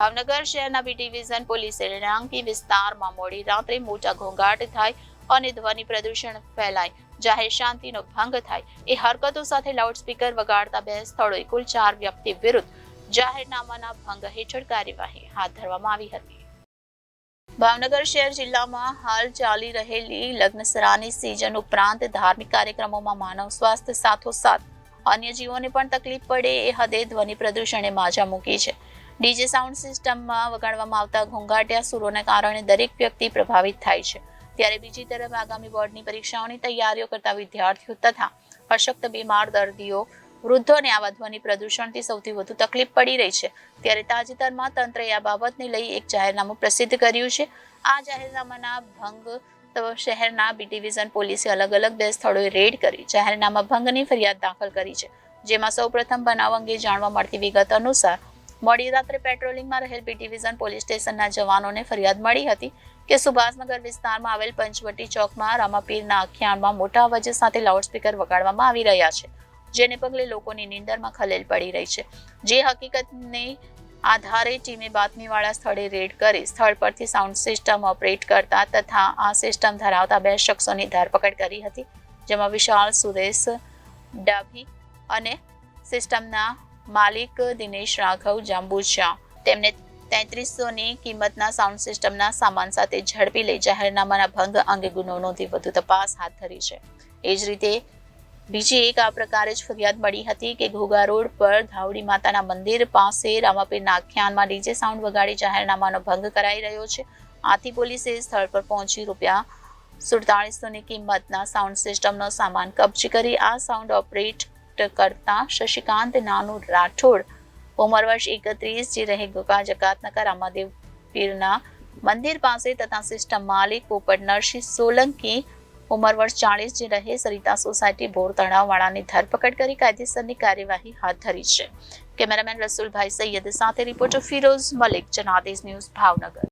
ભાવનગર શહેરના B division પોલીસે રેણાંકી વિસ્તારમાં મોડી રાત્રે મોટા ઘોંઘાટ થાય અને ધ્વનિ પ્રદૂષણ ફેલાય, જાહેર શાંતિનો ભંગ થાય. એ હરકતો સાથે લાઉડસ્પીકર વગાડતા બે સ્થળોએ કુલ ચાર વ્યક્તિ વિરુદ્ધ જાહેરનામાના ભંગ હેઠળ કાર્યવાહી હાથ ધરવામાં આવી હતી. ભાવનગર શહેર જિલ્લામાં હાલ ચાલી રહેલી લગ્નસરાની સિઝન ઉપરાંત ધાર્મિક કાર્યક્રમોમાં માનવ સ્વાસ્થ્ય સાથોસાથ અન્ય જીવોને પણ તકલીફ પડે એ હદે ધ્વનિ પ્રદૂષણે માજા મૂકી છે. ડીજે સાઉન્ડ સિસ્ટમમાં વગાડવામાં આવતા ઘોંઘાટિયા સુરોને કારણે દરેક વ્યક્તિ પ્રભાવિત થાય છે. ત્યારે બીજી તરફ આગામી બોર્ડની પરીક્ષાઓની તૈયારીઓ કરતા વિદ્યાર્થીઓ તથા અશક્ત બીમાર દર્દીઓ, વૃદ્ધોને આવા ધ્વનિ પ્રદૂષણથી સૌથી વધુ તકલીફ પડી રહી છે. ત્યારે તાજેતરમાં તંત્રએ આ બાબતને લઈ એક જાહેરનામું પ્રસિદ્ધ કર્યું છે. આ જાહેરનામાના ભંગ શહેરના બી ડિવિઝન પોલીસે અલગ અલગ બે સ્થળોએ રેડ કરી, જાહેરનામા ભંગની ફરિયાદ દાખલ કરી છે. જેમાં સૌપ્રથમ બનાવ અંગે જાણવા મળતી વિગત અનુસાર મોડી રાત્રે પેટ્રોલિંગમાં રહેલ બી ડિવિઝન પોલીસ સ્ટેશનના જવાનોને ફરિયાદ મળી હતી કે સુભાષનગર વિસ્તારમાં આવેલ પંચવટી ચોકમાં રામાપીરના આખ્યાનમાં મોટા અવાજ સાથે લાઉડસ્પીકર વગાડવામાં આવી રહ્યા છે, જેને પગલે લોકોની નીંદરમાં ખલેલ પડી રહી છે. જે હકીકતને આધારે ટીમે બાતમીવાળા સ્થળે રેડ કરી સ્થળ પરથી સાઉન્ડ સિસ્ટમ ઓપરેટ કરતા તથા આ સિસ્ટમ ધરાવતા બે શખ્સોની ધરપકડ કરી હતી, જેમાં વિશાલ સુરેશ ડાભી અને સિસ્ટમના માલિક દિનેશ રાઘવ જાંબુચા. તેમને તેત્રીસોની કિંમતના સાઉન્ડ સિસ્ટમના સામાન સાથે ઝડપી લઈ જાહેરનામાના ભંગ અંગે ગુનો નોંધી વધુ તપાસ હાથ ધરી છે. એ જ રીતે, બીજી એક આ પ્રકારે જ ફરિયાદ મળી હતી કે ઘોઘા રોડ પર ધાવડી માતાના મંદિર પાસે રામાપીરના આખ્યાનમાં ડીજે સાઉન્ડ વગાડી જાહેરનામાનો ભંગ કરાઈ રહ્યો છે. આથી પોલીસે સ્થળ પર પહોંચી રૂપિયા સુડતાળીસોની કિંમતના સાઉન્ડ સિસ્ટમનો સામાન કબજે કરી આ સાઉન્ડ ઓપરેટ કરતા શશિકાંત નાનુ રાઠોડ ઉંમર વર્ષ એકત્રીસ જે રહે ગોકા જકાતનગર રામાદેવ પીરના મંદિર પાસે તથા સિસ્ટમ માલિક પોપટ નરસિંહ સોલંકી ઉંમર વર્ષ ચાલીસ જે રહે સરિતા સોસાયટી બોર તળાવવાળાની ધરપકડ કરી કાયદેસરની કાર્યવાહી હાથ ધરી છે. કેમેરામેન રસુલભાઈ સૈયદ સાથે રિપોર્ટર ફિરોઝ મલિક, જનાદેશ ન્યૂઝ ભાવનગર.